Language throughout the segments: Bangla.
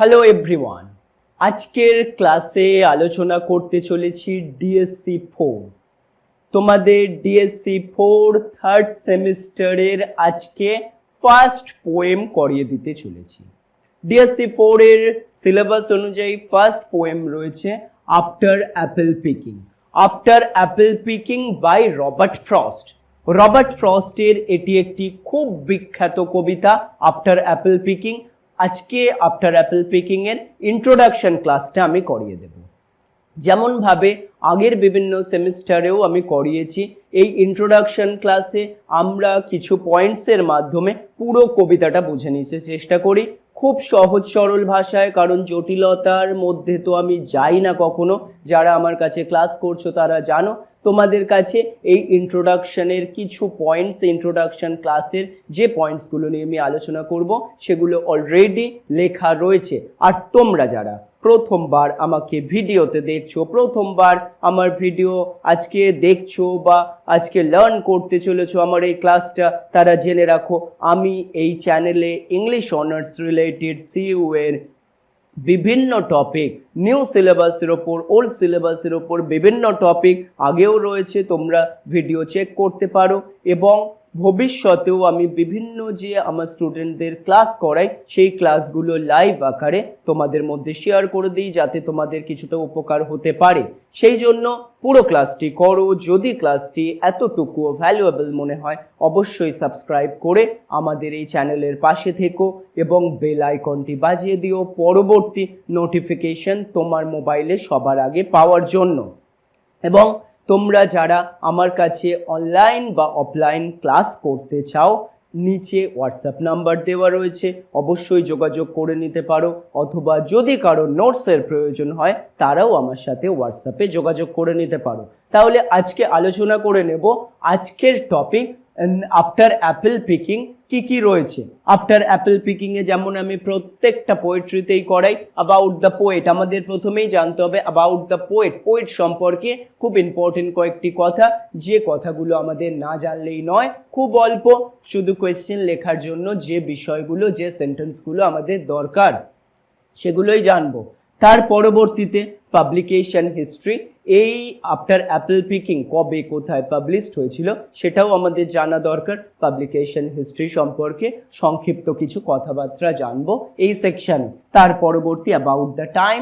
হ্যালো এভরিওয়ান আজকের ক্লাসে আলোচনা করতে চলেছি ডিএসসি ফোর তোমাদের ডিএসসি ফোর থার্ড সেমিস্টারের আজকে ফার্স্ট পোয়েম করিয়ে দিতে চলেছি। ডিএসসি ফোর এর সিলেবাস অনুযায়ী ফার্স্ট পোয়েম রয়েছে after apple picking after apple picking by Robert Frost Robert ফ্রস্টের এটি একটি খুব বিখ্যাত কবিতা আফটার অ্যাপেল পিকিং আজকে আফটার অ্যাপেল পিকিং এর ইন্ট্রোডাকশন ক্লাসটা আমি করিয়ে দেব। যেমনভাবে আগের বিভিন্ন সেমিস্টারেও আমি করিয়েছি, এই ইন্ট্রোডাকশন ক্লাসে আমরা কিছু পয়েন্টসের মাধ্যমে পুরো কবিতাটা বুঝে নিতে চেষ্টা করি। খুব সহজ সরল ভাষায়, কারণ জটিলতার মধ্যে তো আমি যাই না কখনো। যারা আমার কাছে ক্লাস করছ তারা জানো তোমাদের কাছে এই ইন্ট্রোডাকশনের কিছু পয়েন্টস ইন্ট্রোডাকশন ক্লাসের যে পয়েন্টসগুলো নিয়ে আমি আলোচনা করব, সেগুলো অলরেডি লেখা রয়েছে। আর তোমরা যারা প্রথমবার আমাকে ভিডিওতে দেখছ, প্রথমবার আমার ভিডিও আজকে দেখছ বা আজকে লার্ন করতে চলেছো আমার এই ক্লাসটা তারা জেনে রাখো, আমি এই চ্যানেলে ইংলিশ অনার্স রিলেটেড সিইউ এর বিভিন্ন টপিক নিউ সিলেবাসের ওপর ওল্ড সিলেবাসের ওপর বিভিন্ন টপিক আগেও রয়েছে, তোমরা ভিডিও চেক করতে পারো এবং ভবিষ্যতেও আমি বিভিন্ন যে আমার স্টুডেন্টদের ক্লাস করাই, সেই ক্লাসগুলো লাইভ আকারে তোমাদের মধ্যে শেয়ার করে দিই যাতে তোমাদের কিছুটা উপকার হতে পারে। সেই জন্য পুরো ক্লাসটি করো, যদি ক্লাসটি এতটুকু ভ্যালুয়েবল মনে হয়, অবশ্যই সাবস্ক্রাইব করে আমাদের এই চ্যানেলের পাশে থেকো এবং বেল আইকনটি বাজিয়ে দিও পরবর্তী নোটিফিকেশন তোমার মোবাইলে সবার আগে পাওয়ার জন্য। এবং তোমরা যারা আমার কাছে অনলাইন বা অফলাইন ক্লাস করতে চাও, নিচে হোয়াটসঅ্যাপ নাম্বার দেওয়া রয়েছে। অবশ্যই যোগাযোগ করে নিতে পারো। অথবা যদি কারও নোটসের প্রয়োজন হয়, তারাও আমার সাথে হোয়াটসঅ্যাপে যোগাযোগ করে নিতে পারো। তাহলে আজকে আলোচনা করে নেব। আজকের টপিক আফটার অ্যাপেল পিকিং কি কি রয়েছে? আফটার অ্যাপেল পিকিং এ যেমন আমি প্রত্যেকটা পোয়েট্রিতেই করাই অ্যাবাউট দ্য পোয়েট আমাদের প্রথমেই জানতে হবে অ্যাবাউট দ্য পোয়েট পোয়েট সম্পর্কে খুব ইম্পর্টেন্ট কয়েকটি কথা, যে কথাগুলো আমাদের না জানলেই নয়, খুব অল্প, শুধু কোয়েশ্চেন লেখার জন্য যে বিষয়গুলো, যে সেন্টেন্সগুলো আমাদের দরকার, সেগুলোই জানব। তার পরবর্তীতে পাবলিকেশন হিস্ট্রি এই আফটার অ্যাপেল পিকিং কবে কোথায় পাবলিশড হয়েছিল, সেটাও আমাদের জানা দরকার। পাবলিকেশন হিস্ট্রি সম্পর্কে সংক্ষিপ্ত কিছু কথাবার্তা জানব এই সেকশনে তার পরবর্তী about the time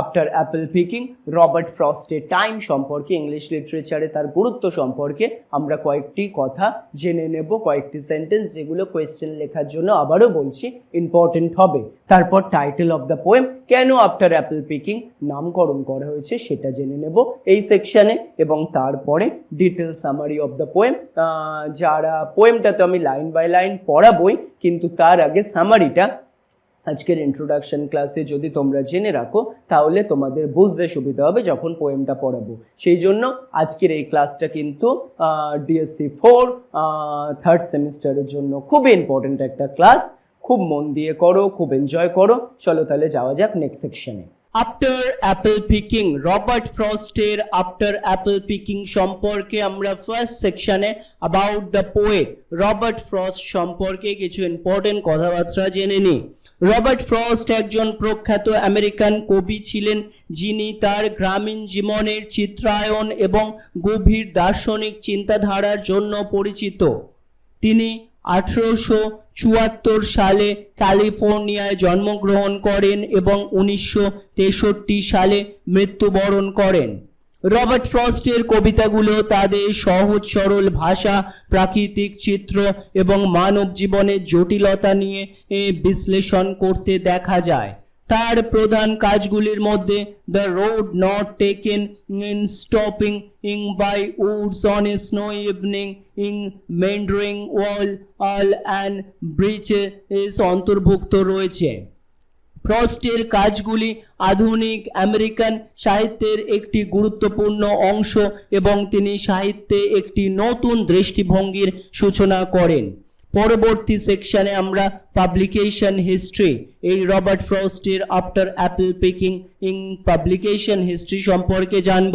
after apple picking Robert ফ্রস্টের time সম্পর্কে ইংলিশ লিটারেচারে তার গুরুত্ব সম্পর্কে আমরা কয়েকটি কথা জেনে নেব, কয়েকটি সেন্টেন্স যেগুলো কোয়েশ্চেন লেখার জন্য আবারও বলছি ইম্পর্টেন্ট হবে। তারপর টাইটেল অফ দ্য পোয়েম কেন আফটার অ্যাপেল পিকিং নামকরণ করা হয়েছে, সেটা জেনে নেব এই সেকশনে এবং তারপরে detail summary of the poem যারা পোয়েমটা তো আমি লাইন বাই লাইন পড়াবই, কিন্তু তার আগে সামারিটা আজকের ইন্ট্রোডাকশন ক্লাসে যদি তোমরা জেনে রাখো, তাহলে তোমাদের বুঝতে সুবিধা হবে যখন পোয়েমটা পড়াবো। সেই জন্য আজকের এই ক্লাসটা কিন্তু ডিএসসি ফোর থার্ড সেমিস্টারের জন্য খুবই ইম্পর্ট্যান্ট একটা ক্লাস খুব মন দিয়ে করো, খুব এনজয় করো। চলো তাহলে যাওয়া যাক নেক্সট সেকশনে আফটার অ্যাপেল পিকিং রবার্ট ফ্রস্টের আফটার অ্যাপেল পিকিং সম্পর্কে আমরা ফার্স্ট সেকশনে about the poet Robert Frost সম্পর্কে কিছু ইম্পর্টেন্ট কথাবার্তা জেনে নিই। রবার্ট ফ্রস্ট একজন প্রখ্যাত আমেরিকান কবি ছিলেন, যিনি তার গ্রামীণ জীবনের চিত্রায়ন এবং গভীর দার্শনিক চিন্তাধারার জন্য পরিচিত। তিনি আঠেরোশো চুয়াত্তর সালে ক্যালিফোর্নিয়ায় জন্মগ্রহণ করেন এবং উনিশশো তেষট্টি সালে মৃত্যুবরণ করেন। রবার্ট ফ্রস্টের কবিতাগুলো তাদের সহজ, সরল ভাষা, প্রাকৃতিক চিত্র এবং মানব জীবনের জটিলতা নিয়ে বিশ্লেষণ করতে দেখা যায়। তার প্রধান কাজগুলির মধ্যে the road not taken in stopping ইং by woods on a snow evening ইং mending wall all and birches অন্তর্ভুক্ত রয়েছে। ফ্রস্টের কাজগুলি আধুনিক আমেরিকান সাহিত্যের একটি গুরুত্বপূর্ণ অংশ এবং তিনি সাহিত্যে একটি নতুন দৃষ্টিভঙ্গির সূচনা করেন। পরবর্তী সেকশনে আমরা পাবলিকেশন হিস্ট্রি এই Robert ফ্রস্টের after apple picking in publication history সম্পর্কে জানব।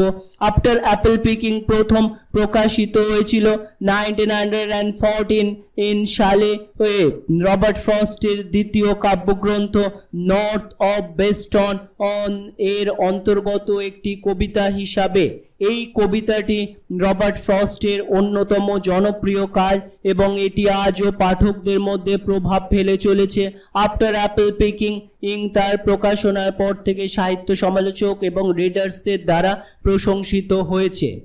আফটার অ্যাপেল পিকিং প্রথম প্রকাশিত হয়েছিল নাইনটিন হান্ড্রেড ইন সালে রবার্ট ফ্রস্টের দ্বিতীয় কাব্যগ্রন্থ নর্থ অফ বেস্টন অন এর অন্তর্গত একটি কবিতা হিসাবে। এই কবিতাটি রবার্ট ফ্রস্টের অন্যতম জনপ্রিয় কাজ এবং এটি আজও পাঠকদের মধ্যে প্রভাব ফেলে চলেছে। আফটার অ্যাপেল পিকিং ইং তার প্রকাশনার পর থেকে সাহিত্য সমালোচক এবং রিডার্সদের দ্বারা প্রশংসিত হয়েছে।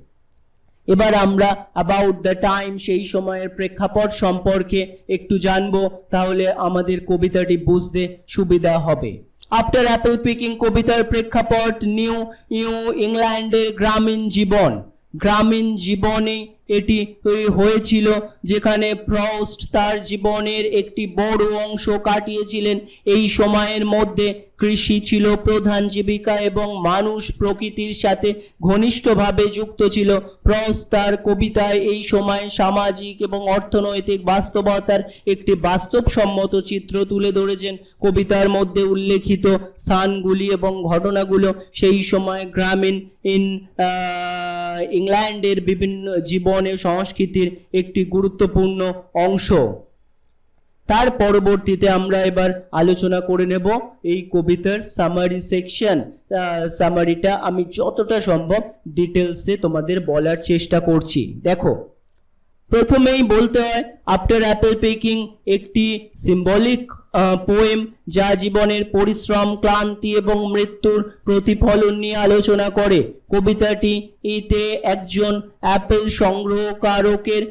এবার আমরা অ্যাবাউট দ্য টাইম সেই সময়ের প্রেক্ষাপট সম্পর্কে একটু জানব, তাহলে আমাদের কবিতাটি বুঝতে সুবিধা হবে। আফটার অ্যাপেল পিকিং কবিতার প্রেক্ষাপট নিউ ইউ ইংল্যান্ডের গ্রামীণ জীবন। গ্রামীণ জীবনে এটি হয়েছিল যেখানে ফ্রস্ট তার জীবনের একটি বড় অংশ কাটিয়েছিলেন। এই সময়ের মধ্যে কৃষি ছিল প্রধান জীবিকা এবং মানুষ প্রকৃতির সাথে ঘনিষ্ঠভাবে যুক্ত ছিল। ফ্রস্ট তার কবিতায় এই সময় সামাজিক এবং অর্থনৈতিক বাস্তবতার একটি বাস্তবসম্মত চিত্র তুলে ধরেছেন। কবিতার মধ্যে উল্লেখিত স্থানগুলি এবং ঘটনাগুলো সেই সময় গ্রামীণ ইন ইংল্যান্ডের বিভিন্ন জীবনে সংস্কৃতির একটি গুরুত্বপূর্ণ অংশ। তার পরবর্তীতে আমরা এবার আলোচনা করে নেব এই কবিতার সামারি সেকশন সামারিটা আমি যতটা সম্ভব ডিটেলসে তোমাদের বলার চেষ্টা করছি। দেখো, প্রথমেই বলতে হয় আফটার অ্যাপেল পেকিং একটি সিম্বলিক পোয়েম যা জীবনের পরিশ্রম, ক্লান্তি এবং মৃত্যুর প্রতিফলন নিয়ে আলোচনা করে। কবিতাটি এতে একজন অ্যাপেল সংগ্রহকারকের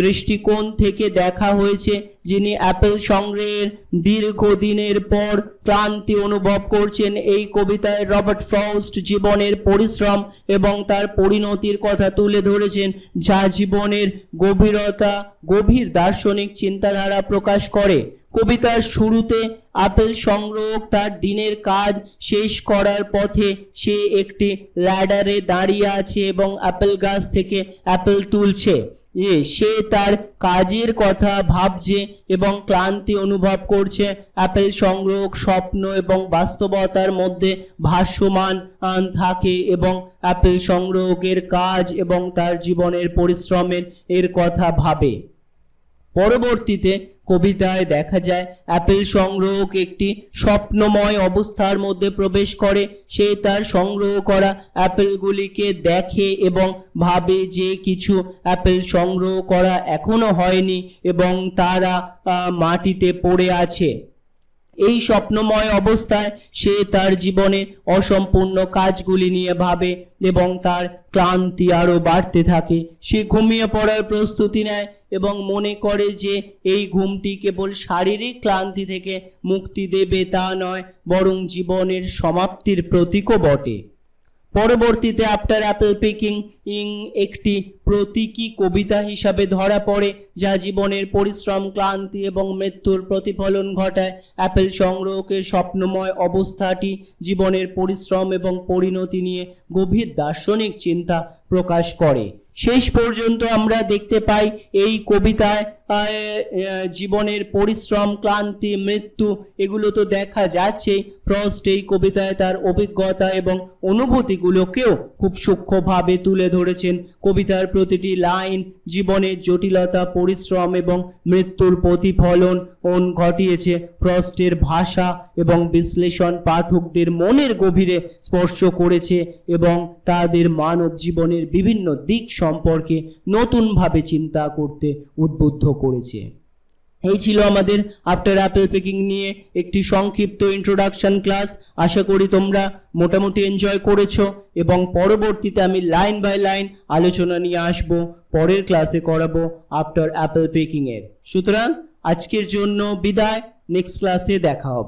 দৃষ্টিকোণ থেকে দেখা হয়েছে, যিনি অ্যাপেল সংগ্রহের দীর্ঘদিনের পর ক্লান্তি অনুভব করছেন। এই কবিতায় রবার্ট ফ্রস্ট জীবনের পরিশ্রম এবং তার পরিণতির কথা তুলে ধরেছেন, যা জীবনের গভীরতা, গভীর দার্শনিক চিন্তাধারা প্রকাশ করে। কবিতার শুরুতে আপেল সংগ্রহ, তার দিনের কাজ শেষ করার পথে সে একটি ল্যাডারে দাঁড়িয়ে আছে এবং আপেল গাছ থেকে আপেল তুলছে। এ, সে তার কাজের কথা ভাবছে এবং ক্লান্তি অনুভব করছে। আপেল সংগ্রহ, স্বপ্ন এবং বাস্তবতার মধ্যে ভাষ্যমান থাকে এবং আপেল সংগ্রহকের কাজ এবং তার জীবনের পরিশ্রমের এর কথা ভাবে। পরবর্তীতে কবিতায় দেখা যায়, অ্যাপেল সংগ্রহক একটি স্বপ্নময় অবস্থার মধ্যে প্রবেশ করে। সে তার সংগ্রহ করা অ্যাপেলগুলিকে দেখে এবং ভাবে যে কিছু অ্যাপেল সংগ্রহ করা এখনও হয়নি এবং তারা মাটিতে পড়ে আছে। এই স্বপ্নময় অবস্থায় সে তার জীবনে অসম্পূর্ণ কাজগুলি নিয়ে ভাবে এবং তার ক্লান্তি আরও বাড়তে থাকে। সে ঘুমিয়ে পড়ার প্রস্তুতি নেয় এবং মনে করে যে এই ঘুমটি কেবল শারীরিক ক্লান্তি থেকে মুক্তি দেবে তা নয়, বরং জীবনের সমাপ্তির প্রতীকও বটে। পরবর্তীতে আফটার অ্যাপেল পিকিং ইং একটি প্রতীকী কবিতা হিসাবে ধরা পড়ে, যা জীবনের পরিশ্রম, ক্লান্তি এবং মৃত্যুর প্রতিফলন ঘটায়। অ্যাপেল সংগ্রহকের স্বপ্নময় অবস্থাটি জীবনের পরিশ্রম এবং পরিণতি নিয়ে গভীর দার্শনিক চিন্তা প্রকাশ করে। শেষ পর্যন্ত আমরা দেখতে পাই, এই কবিতায় জীবনের পরিশ্রম, ক্লান্তি, মৃত্যু, এগুলো তো দেখা যাচ্ছে। ফ্রস্ট এই কবিতায় তার অভিজ্ঞতা এবং অনুভূতিগুলোকেও খুব সূক্ষ্মভাবে তুলে ধরেছেন। কবিতার প্রতিটি লাইন জীবনের জটিলতা, পরিশ্রম এবং মৃত্যুর প্রতিফলন ঘটিয়েছে। ফ্রস্টের ভাষা এবং বিশ্লেষণ পাঠকদের মনের গভীরে স্পর্শ করেছে এবং তাদের মানব জীবনের বিভিন্ন দিক সম্পর্কে নতুনভাবে চিন্তা করতে উদ্বুদ্ধ করেছে। এই ছিল আমাদের আফটার অ্যাপেল পেকিং নিয়ে একটি সংক্ষিপ্ত ইন্ট্রোডাকশন ক্লাস আশা করি তোমরা মোটামুটি এনজয় করেছ এবং পরবর্তীতে আমি লাইন বাই লাইন আলোচনা নিয়ে আসব, পরের ক্লাসে করাবো আফটার অ্যাপেল পেকিংয়ের সুতরাং আজকের জন্য বিদায় নেক্সট ক্লাসে দেখা হবে।